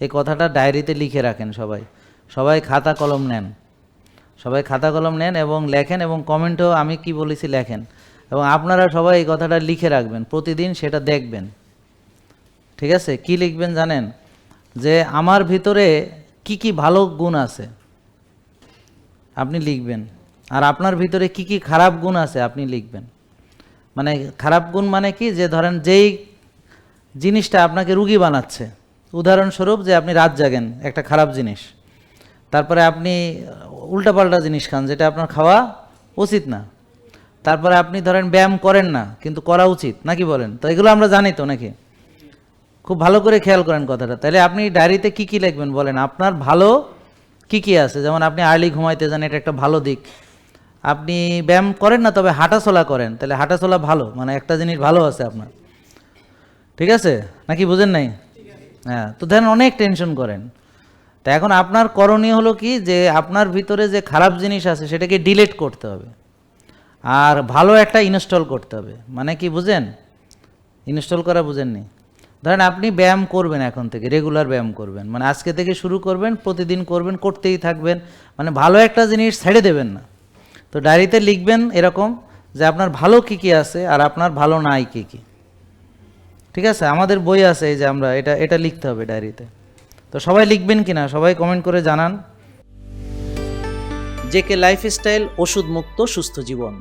এই কথাটা ডায়েরিতে লিখে রাখেন সবাই। সবাই খাতা কলম নেন। সবাই খাতা কলম নেন এবং লেখেন এবং কমেন্টেও আমি কি বলেছি লেখেন। এবং আপনারা সবাই এই কথাটা লিখে রাখবেন। প্রতিদিন সেটা দেখবেন। ঠিক আছে? কি লিখবেন জানেন? যে আমার ভিতরে কি কি ভালো গুণ আছে, আপনি লিখবেন। আর আপনার ভিতরে কি কি খারাপ গুণ আছে, আপনি লিখবেন। মানে খারাপ গুণ মানে কি? যে ধরেন যেই জিনিসটা আপনাকে রুগী বানাচ্ছে উদাহরণস্বরূপ যে আপনি রাত জাগেন, একটা খারাপ জিনিস। তারপরে আপনি উল্টাপাল্টা জিনিস খান, যেটা আপনার খাওয়া উচিত না। তারপরে আপনি ধরেন ব্যায়াম করেন না, কিন্তু করা উচিত, নাকি বলেন? তো এগুলো আমরা জানি তো নাকি? খুব ভালো করে খেয়াল করেন কথাটা। তাহলে আপনি ডায়েরিতে কি কি লিখবেন বলেন? আপনার ভালো কি কি আছে? যেমন আপনি আর্লি ঘুমাইতে যান, এটা একটা ভালো দিক। আপনি ব্যায়াম করেন না, তবে হাঁটাচলা করেন, তাহলে হাঁটাচলা ভালো মানে একটা জিনিস ভালো আছে আপনার। ঠিক আছে? নাকি বুঝেন নাই? হ্যাঁ তো ধরেন অনেক টেনশন করেন। তা এখন আপনার করণীয় হলো কি যে, আপনার ভিতরে যে খারাপ জিনিস আছে, সেটাকে ডিলিট করতে হবে। আর ভালো একটা ইনস্টল করতে হবে। মানে কি, বুঝেন? ইনস্টল করা বুঝেননি? ধরেন, আপনি ব্যায়াম করবেন এখন থেকে রেগুলার ব্যায়াম করবেন। মানে আজকে থেকে শুরু করবেন, প্রতিদিন করবেন, করতেই থাকবেন। মানে ভালো একটা জিনিস ছেড়ে দেবেন না। তো ডায়েরিতে লিখবেন এরকম যে, আপনার ভালো কী কী আছে আর আপনার ভালো নাই কী কী। ঠিক আছে? আমাদের বই আছে এই যে আমরা, এটা এটা লিখতে হবে ডায়েরিতে। তো সবাই লিখবেন কি না সবাই কমেন্ট করে জানান। জেকে লাইফস্টাইল ওষুধ মুক্ত সুস্থ জীবন।